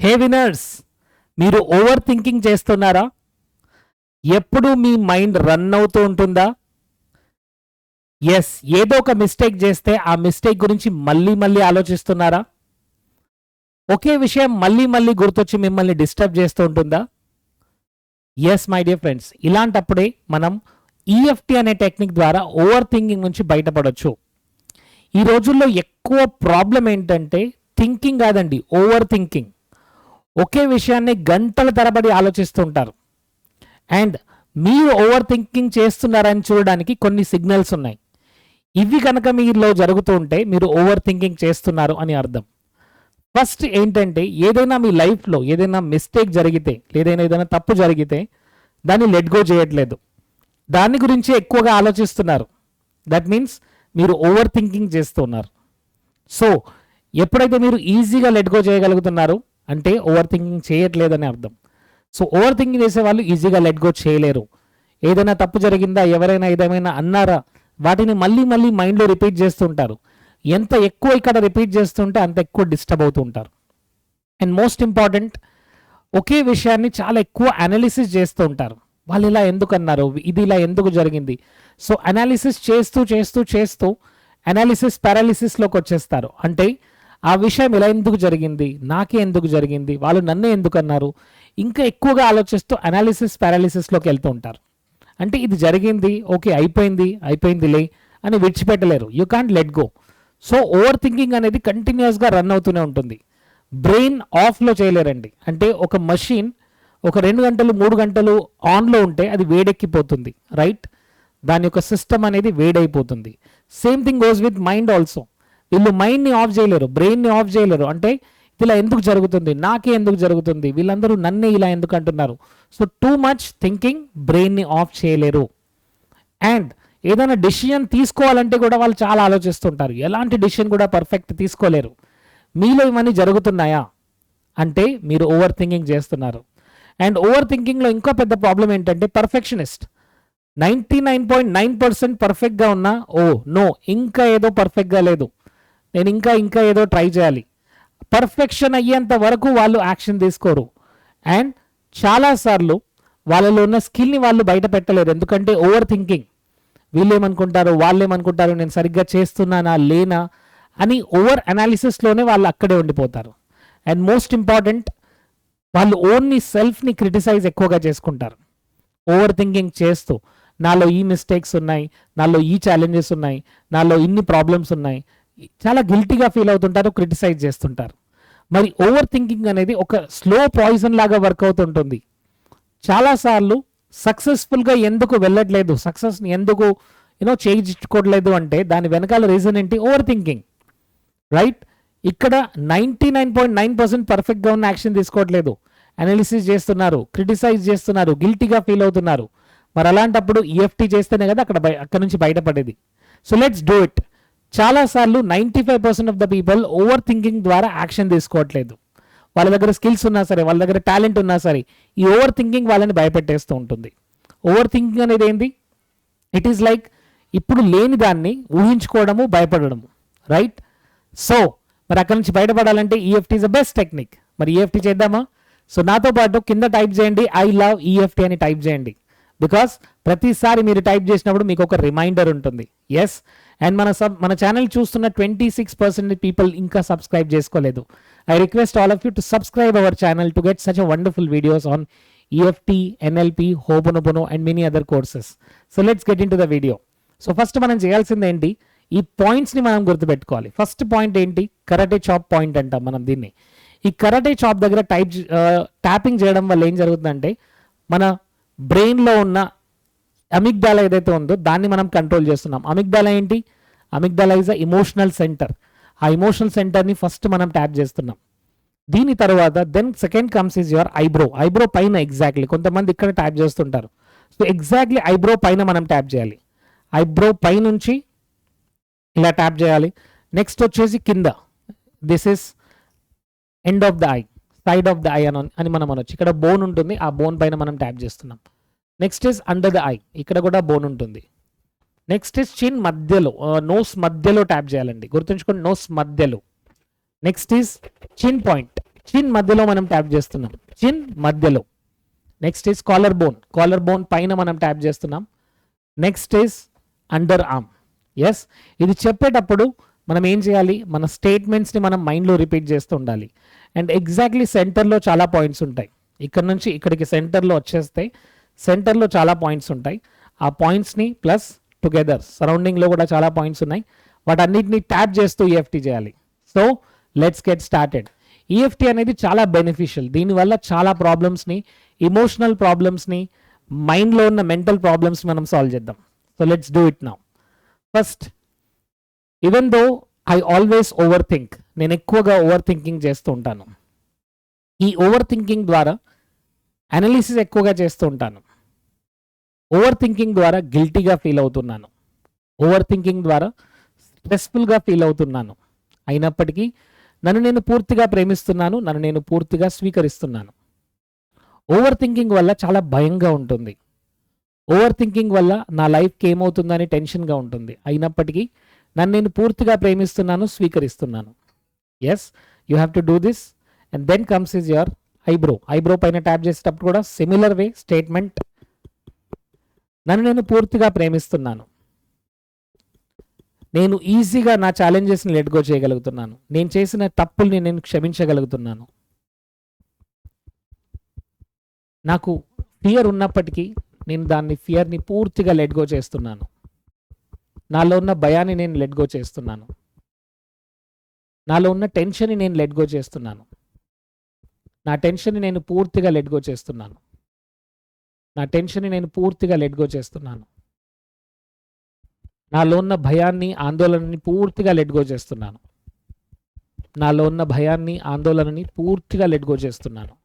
హే winners మీరు over thinking చేస్తున్నారా? ఎప్పుడు మీ మైండ్ రన్ అవుతూ ఉంటుందా? ఎస్ ఏదో ఒక మిస్టేక్ చేస్తే ఆ మిస్టేక్ గురించి మళ్ళీ మళ్ళీ ఆలోచిస్తున్నారా? ఒకే విషయం మళ్ళీ మళ్ళీ గుర్తొచ్చి మిమ్మల్ని డిస్టర్బ్ చేస్తూ ఉంటుందా? ఎస్ మై డియర్ ఫ్రెండ్స్ ఇలాంటప్పుడే మనం ఈఎఫ్టి అనే టెక్నిక్ ద్వారా ఓవర్ థింకింగ్ నుంచి బయటపడవచ్చు ఈ రోజుల్లో ఎక్కువ ప్రాబ్లం ఏంటంటే థింకింగ్ కాదండి ఓవర్ థింకింగ్ ఒకే విషయాన్ని గంటల తరబడి ఆలోచిస్తుంటారు. అండ్ మీరు ఓవర్ థింకింగ్ చేస్తున్నారని చూడడానికి కొన్ని సిగ్నల్స్ ఉన్నాయి. ఇవి కనుక మీలో జరుగుతూ ఉంటే మీరు ఓవర్ థింకింగ్ చేస్తున్నారు అని అర్థం. ఫస్ట్ ఏంటంటే ఏదైనా మీ లైఫ్లో ఏదైనా మిస్టేక్ జరిగితే లేదైనా ఏదైనా తప్పు జరిగితే దాన్ని లెట్ గో చేయట్లేదు. దాని గురించి ఎక్కువగా ఆలోచిస్తున్నారు. దట్ మీన్స్ మీరు ఓవర్ థింకింగ్ చేస్తున్నారు. సో ఎప్పుడైతే మీరు ఈజీగా లెట్ గో చేయగలుగుతున్నారు అంటే ఓవర్ థింకింగ్ చేయట్లేదని అర్థం. సో ఓవర్ థింకింగ్ చేసే వాళ్ళు ఈజీగా లెట్ గో చేయలేరు. ఏదైనా తప్పు జరిగిందా? ఎవరైనా ఏదేమైనా అన్నారా? వాటిని మళ్ళీ మళ్ళీ మైండ్లో రిపీట్ చేస్తుంటారు. ఎంత ఎక్కువ ఇక్కడ రిపీట్ చేస్తుంటే అంత ఎక్కువ డిస్టర్బ్ అవుతూ ఉంటారు. అండ్ మోస్ట్ ఇంపార్టెంట్ ఒకే విషయాన్ని చాలా ఎక్కువ అనాలిసిస్ చేస్తూ ఉంటారు. వాళ్ళు ఇలా ఎందుకు అన్నారు? ఇది ఇలా ఎందుకు జరిగింది? సో అనాలిసిస్ చేస్తూ చేస్తూ చేస్తూ అనాలిసిస్ పారాలిసిస్లోకి వచ్చేస్తారు. అంటే ఆ విషయం ఇలా ఎందుకు జరిగింది? నాకే ఎందుకు జరిగింది? వాళ్ళు నన్నే ఎందుకు అన్నారు? ఇంకా ఎక్కువగా ఆలోచిస్తూ అనాలిసిస్ పారాలిసిస్లోకి వెళ్తూ ఉంటారు. అంటే ఇది జరిగింది ఓకే అయిపోయింది అయిపోయిందిలే అని విడిచిపెట్టలేరు. You can't let go so over thinking అనేది కంటిన్యూస్గా రన్ అవుతూనే ఉంటుంది. బ్రెయిన్ ఆఫ్లో చేయలేరండి. అంటే ఒక మషిన్ ఒక రెండు గంటలు మూడు గంటలు ఆన్లో ఉంటే అది వేడెక్కిపోతుంది రైట్ దాని యొక్క సిస్టమ్ అనేది వేడైపోతుంది. Same thing goes with mind also వీళ్ళు మైండ్ని ఆఫ్ చేయలేరు బ్రెయిన్ని ఆఫ్ చేయలేరు. అంటే ఇలా ఎందుకు జరుగుతుంది? నాకే ఎందుకు జరుగుతుంది? వీళ్ళందరూ నన్నే ఇలా ఎందుకు అంటున్నారు? సో టూ మచ్ థింకింగ్ బ్రెయిన్ని ఆఫ్ చేయలేరు. అండ్ ఏదైనా డెసిషన్ తీసుకోవాలంటే కూడా వాళ్ళు చాలా ఆలోచిస్తుంటారు. ఎలాంటి డెసిషన్ కూడా పర్ఫెక్ట్ తీసుకోలేరు. మీలో ఇవన్నీ జరుగుతున్నాయా? అంటే మీరు ఓవర్ థింకింగ్ చేస్తున్నారు. అండ్ ఓవర్ థింకింగ్లో ఇంకో పెద్ద ప్రాబ్లం ఏంటంటే perfectionist ninety nine point nine percent పర్ఫెక్ట్గా ఉన్నా ఓ నో ఇంకా ఏదో పర్ఫెక్ట్గా లేదు. నేను ఇంకా ఇంకా ఏదో ట్రై చేయాలి. పర్ఫెక్షన్ అయ్యేంత వరకు వాళ్ళు యాక్షన్ తీసుకోరు. అండ్ చాలాసార్లు వాళ్ళలో ఉన్న స్కిల్ని వాళ్ళు బయట పెట్టలేరు. ఎందుకంటే ఓవర్ థింకింగ్. వీళ్ళు ఏమనుకుంటారు వాళ్ళు ఏమనుకుంటారు నేను సరిగ్గా చేస్తున్నానా లేనా అని ఓవర్ అనాలిసిస్లోనే వాళ్ళు అక్కడే ఉండిపోతారు. అండ్ మోస్ట్ ఇంపార్టెంట్ వాళ్ళు ఓన్లీ సెల్ఫ్ని క్రిటిసైజ్ ఎక్కువగా చేసుకుంటారు. ఓవర్ థింకింగ్ చేస్తూ నాలో ఈ మిస్టేక్స్ ఉన్నాయి నాలో ఈ ఛాలెంజెస్ ఉన్నాయి నాలో ఇన్ని ప్రాబ్లమ్స్ ఉన్నాయి చాలా గిల్టీగా ఫీల్ అవుతుంటారు క్రిటిసైజ్ చేస్తుంటారు. మరి ఓవర్ థింకింగ్ అనేది ఒక స్లో పాయిజన్ లాగా వర్క్ అవుతుంటుంది. చాలాసార్లు సక్సెస్ఫుల్గా ఎందుకు వెళ్ళట్లేదు సక్సెస్ని ఎందుకు యూనో చేయించుకోవట్లేదు అంటే దాని వెనకాల రీజన్ ఏంటి? ఓవర్ థింకింగ్ రైట్ ఇక్కడ ninety nine point nine percent పర్ఫెక్ట్గా ఉన్న యాక్షన్ తీసుకోవట్లేదు అనాలిసిస్ చేస్తున్నారు క్రిటిసైజ్ చేస్తున్నారు గిల్టీగా ఫీల్ అవుతున్నారు. మరి అలాంటప్పుడు ఈఎఫ్టీ చేస్తేనే కదా అక్కడ అక్కడ నుంచి బయటపడేది. సో లెట్స్ డూ ఇట్ చాలాసార్లు ninety five percent of the people over thinking ద్వారా యాక్షన్ తీసుకోవట్లేదు. వాళ్ళ దగ్గర స్కిల్స్ ఉన్నా సరే వాళ్ళ దగ్గర టాలెంట్ ఉన్నా సరే ఈ ఓవర్ థింకింగ్ వాళ్ళని భయపెట్టేస్తూ ఉంటుంది. ఓవర్ థింకింగ్ అనేది ఏంది? ఇట్ ఈస్ లైక్ ఇప్పుడు లేని దాన్ని ఊహించుకోవడము భయపడడము రైట్ సో మరి అక్కడి నుంచి బయటపడాలంటే EFT is the best technique మరి ఈఎఫ్టీ చేద్దామా? సో నాతో పాటు కింద టైప్ చేయండి. ఐ లవ్ ఈఎఫ్టీ అని టైప్ చేయండి. బికాస్ ప్రతిసారి మీరు టైప్ చేసినప్పుడు మీకు ఒక రిమైండర్ ఉంటుంది. ఎస్ అండ్ మన సబ్ మన ఛానల్ చూస్తున్న ట్వంటీ సిక్స్ పర్సెంట్ పీపుల్ ఇంకా సబ్స్క్రైబ్ చేసుకోలేదు. I request all of you to subscribe our channel to get such a wonderful videos on EFT NLP ho'oponopono and many other courses so let's get into the video so first మనం చేయాల్సింది ఏంటి? ఈ పాయింట్స్ని మనం గుర్తుపెట్టుకోవాలి. First point ఏంటి? Karate chop point అంటాం మనం దీన్ని. ఈ కరాటే చాప్ దగ్గర టైప్ ట్యాపింగ్ uh, చేయడం వల్ల ఏం జరుగుతుందంటే మన బ్రెయిన్లో ఉన్న అమిగ్డాలా ఏదైతే ఉందో దాన్ని మనం కంట్రోల్ చేస్తున్నాం. అమిగ్డాలా ఏంటి? Amygdala is a emotional centre ఆ ఇమోషనల్ సెంటర్ని ఫస్ట్ మనం ట్యాప్ చేస్తున్నాం. దీని తర్వాత then second comes is your eyebrow eyebrow పైన ఎగ్జాక్ట్లీ కొంతమంది ఇక్కడ ట్యాప్ చేస్తుంటారు. సో ఎగ్జాక్ట్లీ ఐబ్రో పైన మనం ట్యాప్ చేయాలి. ఐబ్రో పై నుంచి ఇలా ట్యాప్ చేయాలి. నెక్స్ట్ వచ్చేసి కింద. This is end of the eye side of the eye అని అని మనం అనొచ్చు. ఇక్కడ బోన్ ఉంటుంది. ఆ బోన్ పైన మనం ట్యాప్ చేస్తున్నాం. Next is under the eye ఇక్కడ కూడా బోన్ ఉంటుంది. నెక్స్ట్ ఇస్ చిన్ మధ్యలో నోస్ మధ్యలో ట్యాప్ చేయాలండి. గుర్తుంచుకోండి నోస్ మధ్యలో. నెక్స్ట్ ఈస్ చిన్ పాయింట్ చిన్ మధ్యలో మనం ట్యాప్ చేస్తున్నాం. చిన్ మధ్యలో. Next is collar bone collar bone పైన మనం ట్యాప్ చేస్తున్నాం. Next is under arm yes ఇది చెప్పేటప్పుడు మనం ఏం చేయాలి? మన స్టేట్మెంట్స్ని మనం మైండ్లో రిపీట్ చేస్తూ ఉండాలి. అండ్ ఎగ్జాక్ట్లీ సెంటర్లో చాలా పాయింట్స్ ఉంటాయి. ఇక్కడ నుంచి ఇక్కడికి సెంటర్లో వచ్చేస్తే సెంటర్లో చాలా పాయింట్స్ ఉంటాయి. ఆ పాయింట్స్ని ప్లస్ టుగెదర్ సరౌండింగ్లో కూడా చాలా పాయింట్స్ ఉన్నాయి. వాటన్నిటిని ట్యాప్ చేస్తూ ఈఎఫ్టీ చేయాలి. So let's get started. EFT అనేది చాలా బెనిఫిషియల్. దీనివల్ల చాలా ప్రాబ్లమ్స్ని ఇమోషనల్ ప్రాబ్లమ్స్ని మైండ్లో ఉన్న మెంటల్ ప్రాబ్లమ్స్ మనం సాల్వ్ చేద్దాం. So let's do it now. First even though I always over think నేను ఎక్కువగా ఓవర్ థింకింగ్ చేస్తూ ఉంటాను. ఈ ఓవర్ థింకింగ్ ద్వారా అనాలిసిస్ ఎక్కువగా చేస్తూ ఉంటాను. ఓవర్ థింకింగ్ ద్వారా గిల్టీగా ఫీల్ అవుతున్నాను. ఓవర్ థింకింగ్ ద్వారా స్ట్రెస్ఫుల్గా ఫీల్ అవుతున్నాను. అయినప్పటికీ నన్ను నేను పూర్తిగా ప్రేమిస్తున్నాను నన్ను నేను పూర్తిగా స్వీకరిస్తున్నాను. ఓవర్ థింకింగ్ వల్ల చాలా భయంగా ఉంటుంది. ఓవర్ థింకింగ్ వల్ల నా లైఫ్కి ఏమవుతుందని టెన్షన్గా ఉంటుంది. అయినప్పటికీ నన్ను నేను పూర్తిగా ప్రేమిస్తున్నాను స్వీకరిస్తున్నాను. Yes you have to do this and then comes is your eyebrow eyebrow పైన ట్యాప్ చేసేటప్పుడు కూడా సిమిలర్ వే స్టేట్మెంట్ నన్ను నేను పూర్తిగా ప్రేమిస్తున్నాను. నేను ఈజీగా నా ఛాలెంజెస్ని లెట్గో చేయగలుగుతున్నాను. నేను చేసిన తప్పుల్ని నేను క్షమించగలుగుతున్నాను. నాకు ఫియర్ ఉన్నప్పటికీ నేను దాన్ని ఫియర్ని పూర్తిగా లెట్గో చేస్తున్నాను. నాలో ఉన్న భయాన్ని నేను లెట్గో చేస్తున్నాను. నాలో ఉన్న టెన్షన్ని నేను లెట్గో చేస్తున్నాను. నా టెన్షన్ని నేను పూర్తిగా లెట్గో చేస్తున్నాను. నా టెన్షన్ని నేను పూర్తిగా లెట్గో చేస్తున్నాను. నాలో ఉన్న భయాన్ని ఆందోళనని పూర్తిగా లెట్గో చేస్తున్నాను. నాలో ఉన్న భయాన్ని ఆందోళనని పూర్తిగా లెట్గో చేస్తున్నాను.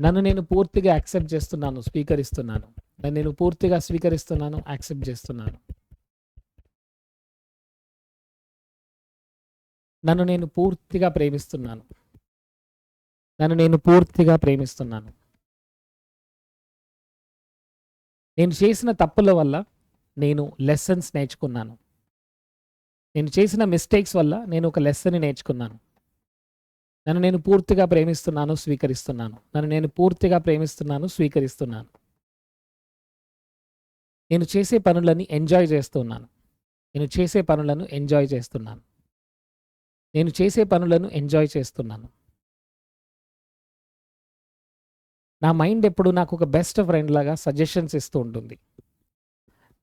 నన్ను నేను పూర్తిగా యాక్సెప్ట్ చేస్తున్నాను స్వీకరిస్తున్నాను. నన్ను నేను పూర్తిగా స్వీకరిస్తున్నాను యాక్సెప్ట్ చేస్తున్నాను. నన్ను నేను పూర్తిగా ప్రేమిస్తున్నాను. నన్ను నేను పూర్తిగా ప్రేమిస్తున్నాను. నేను చేసిన తప్పుల వల్ల నేను లెసన్స్ నేర్చుకున్నాను. నేను చేసిన మిస్టేక్స్ వల్ల నేను ఒక లెసన్ నేర్చుకున్నాను. నన్ను నేను పూర్తిగా ప్రేమిస్తున్నాను స్వీకరిస్తున్నాను. నన్ను నేను పూర్తిగా ప్రేమిస్తున్నాను స్వీకరిస్తున్నాను. నేను చేసే పనులని ఎంజాయ్ చేస్తున్నాను. నేను చేసే పనులను ఎంజాయ్ చేస్తున్నాను. నేను చేసే పనులను ఎంజాయ్ చేస్తున్నాను. నా మైండ్ ఎప్పుడు నాకు ఒక బెస్ట్ ఫ్రెండ్ లాగా సజెషన్స్ ఇస్తూ ఉంటుంది.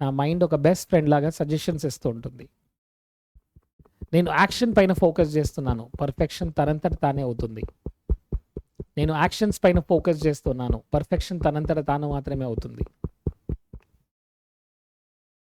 నా మైండ్ ఒక బెస్ట్ ఫ్రెండ్ లాగా సజెషన్స్ ఇస్తూ ఉంటుంది. నేను యాక్షన్ పైన ఫోకస్ చేస్తున్నాను. పర్ఫెక్షన్ తనంతట తానే అవుతుంది. నేను యాక్షన్స్ పైన ఫోకస్ చేస్తున్నాను. పర్ఫెక్షన్ తనంతట తాను మాత్రమే అవుతుంది.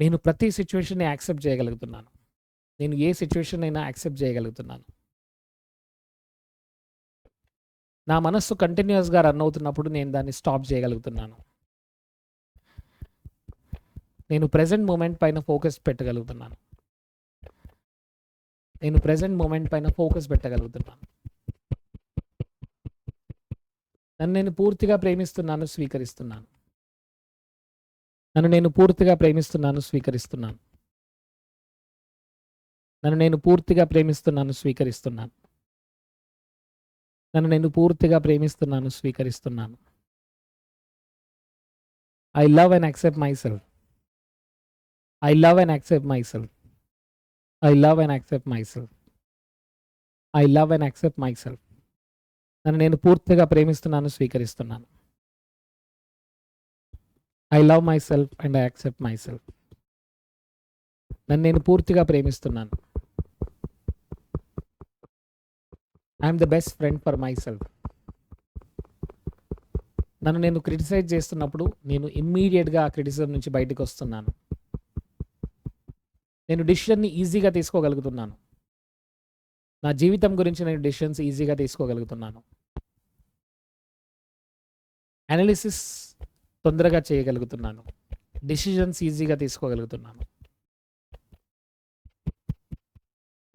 నేను ప్రతి సిచ్యువేషన్ని యాక్సెప్ట్ చేయగలుగుతున్నాను. నేను ఏ సిచ్యువేషన్ అయినా యాక్సెప్ట్ చేయగలుగుతున్నాను. నా మనస్సు కంటిన్యూస్గా రన్ అవుతున్నప్పుడు నేను దాన్ని స్టాప్ చేయగలుగుతున్నాను. నేను ప్రజెంట్ మూమెంట్ పైన ఫోకస్ పెట్టగలుగుతున్నాను. నేను ప్రజెంట్ మూమెంట్ పైన ఫోకస్ పెట్టగలుగుతున్నాను. నన్ను నేను పూర్తిగా ప్రేమిస్తున్నాను స్వీకరిస్తున్నాను. నన్ను నేను పూర్తిగా ప్రేమిస్తున్నాను స్వీకరిస్తున్నాను. నన్ను నేను పూర్తిగా ప్రేమిస్తున్నాను స్వీకరిస్తున్నాను. నన్ను నేను పూర్తిగా ప్రేమిస్తున్నాను స్వీకరిస్తున్నాను. I love and accept myself I love and accept myself I love and accept myself I love and accept myself నన్ను నేను పూర్తిగా ప్రేమిస్తున్నాను స్వీకరిస్తున్నాను. I love myself and I accept myself నన్ను నేను పూర్తిగా ప్రేమిస్తున్నాను. I'm the best friend for myself నన్ను నేను క్రిటిసైజ్ చేస్తున్నప్పుడు నేను ఇమ్మీడియట్గా ఆ క్రిటిసిజం నుంచి బయటకు వస్తున్నాను. నేను డిసిషన్ని ఈజీగా తీసుకోగలుగుతున్నాను. నా జీవితం గురించి నేను డిసిషన్స్ ఈజీగా తీసుకోగలుగుతున్నాను. అనాలిసిస్ తొందరగా చేయగలుగుతున్నాను. డిసిషన్స్ ఈజీగా తీసుకోగలుగుతున్నాను.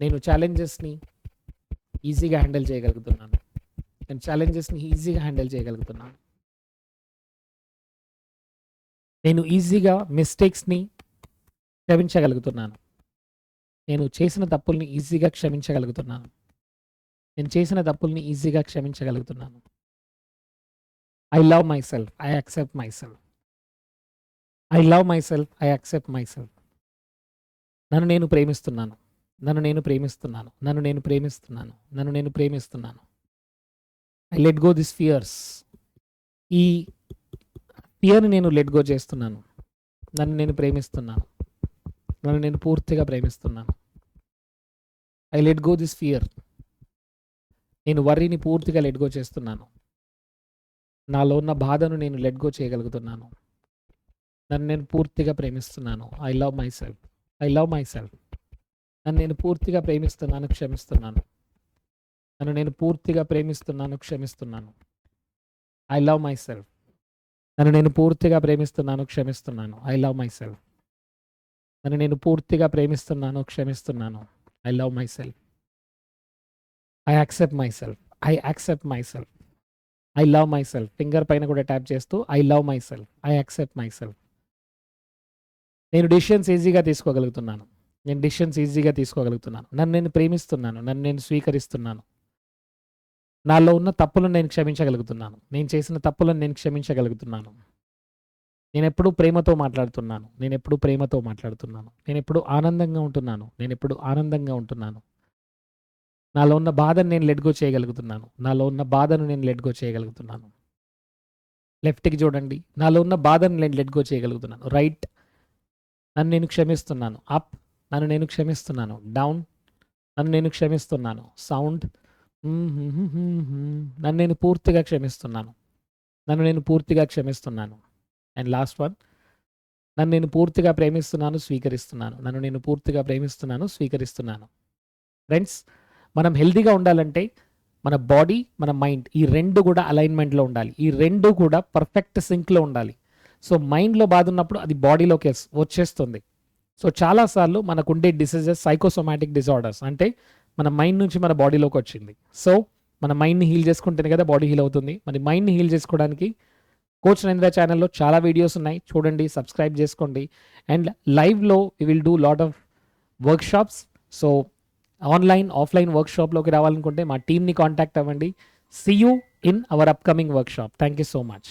నేను ఛాలెంజెస్ని ఈజీగా హ్యాండిల్ చేయగలుగుతున్నాను. నేను ఛాలెంజెస్ని ఈజీగా హ్యాండిల్ చేయగలుగుతున్నాను. నేను ఈజీగా మిస్టేక్స్ని క్షమించగలుగుతున్నాను. నేను చేసిన తప్పుల్ని ఈజీగా క్షమించగలుగుతున్నాను. నేను చేసిన తప్పుల్ని ఈజీగా క్షమించగలుగుతున్నాను. I love myself I accept myself I love myself I accept myself నన్ను నేను ప్రేమిస్తున్నాను. నన్ను నేను ప్రేమిస్తున్నాను నన్ను నేను ప్రేమిస్తున్నాను నన్ను నేను ప్రేమిస్తున్నాను. I let go this fears ఈ ఫియర్ని నేను లెట్ గో చేస్తున్నాను. నన్ను నేను ప్రేమిస్తున్నాను. నన్ను నేను పూర్తిగా ప్రేమిస్తున్నాను. I let go this fear నేను వర్రీని పూర్తిగా లెట్ గో చేస్తున్నాను. నాలో ఉన్న బాధను నేను లెట్ గో చేయగలుగుతున్నాను. నన్ను నేను పూర్తిగా ప్రేమిస్తున్నాను. I love myself I love myself నన్ను నేను పూర్తిగా ప్రేమిస్తున్నాను క్షమిస్తున్నాను. నన్ను నేను పూర్తిగా ప్రేమిస్తున్నాను క్షమిస్తున్నాను. ఐ లవ్ మై సెల్ఫ్ నన్ను నేను పూర్తిగా ప్రేమిస్తున్నాను క్షమిస్తున్నాను. ఐ లవ్ మై సెల్ఫ్ నన్ను నేను పూర్తిగా ప్రేమిస్తున్నాను క్షమిస్తున్నాను. I love myself I accept myself I accept myself I love myself finger పైన కూడా ట్యాప్ చేస్తూ I love myself I accept myself నేను డిసిషన్స్ ఈజీగా తీసుకోగలుగుతున్నాను. నేను డిసిషన్స్ ఈజీగా తీసుకోగలుగుతున్నాను. నన్ను నేను ప్రేమిస్తున్నాను. నన్ను నేను స్వీకరిస్తున్నాను. నాలో ఉన్న తప్పులను నేను క్షమించగలుగుతున్నాను. నేను చేసిన తప్పులను నేను క్షమించగలుగుతున్నాను. నేను ఎప్పుడూ ప్రేమతో మాట్లాడుతున్నాను. నేను ఎప్పుడూ ప్రేమతో మాట్లాడుతున్నాను. నేను ఎప్పుడూ ఆనందంగా ఉంటున్నాను. నేను ఎప్పుడూ ఆనందంగా ఉంటున్నాను. నాలో ఉన్న బాధను నేను లెట్గో చేయగలుగుతున్నాను. నాలో ఉన్న బాధను నేను లెట్గో చేయగలుగుతున్నాను. లెఫ్ట్కి చూడండి. నాలో ఉన్న బాధను నేను లెట్గో చేయగలుగుతున్నాను. రైట్ నన్ను నేను క్షమిస్తున్నాను. అప్ నన్ను నేను క్షమిస్తున్నాను. డౌన్. నన్ను నేను క్షమిస్తున్నాను. సౌండ్. నన్ను నేను పూర్తిగా క్షమిస్తున్నాను. నన్ను నేను పూర్తిగా క్షమిస్తున్నాను. And last one. నన్ను నేను పూర్తిగా ప్రేమిస్తున్నాను స్వీకరిస్తున్నాను. నన్ను నేను పూర్తిగా ప్రేమిస్తున్నాను స్వీకరిస్తున్నాను. ఫ్రెండ్స్ మనం హెల్దీగా ఉండాలంటే మన బాడీ మన మైండ్ ఈ రెండు కూడా అలైన్మెంట్లో ఉండాలి. ఈ రెండు కూడా పర్ఫెక్ట్ సింక్లో ఉండాలి. సో మైండ్లో బాధ ఉన్నప్పుడు అది బాడీలోకి వచ్చేస్తుంది. సో చాలాసార్లు మనకు ఉండే డిసీజెస్ సైకోసోమాటిక్ డిజార్డర్స్ అంటే మన మైండ్ నుంచి మన బాడీలోకి వచ్చింది. సో మన మైండ్ని హీల్ చేసుకుంటేనే కదా బాడీ హీల్ అవుతుంది. మరి మైండ్ని హీల్ చేసుకోవడానికి కోచ్ నరేంద్ర ఛానల్లో చాలా వీడియోస్ ఉన్నాయి. చూడండి సబ్స్క్రైబ్ చేసుకోండి. అండ్ లైవ్లో we will do lot of workshops so online offline వర్క్షాప్లోకి రావాలనుకుంటే మా టీమ్ని కాంటాక్ట్ అవ్వండి. See you in our upcoming workshop thank you so much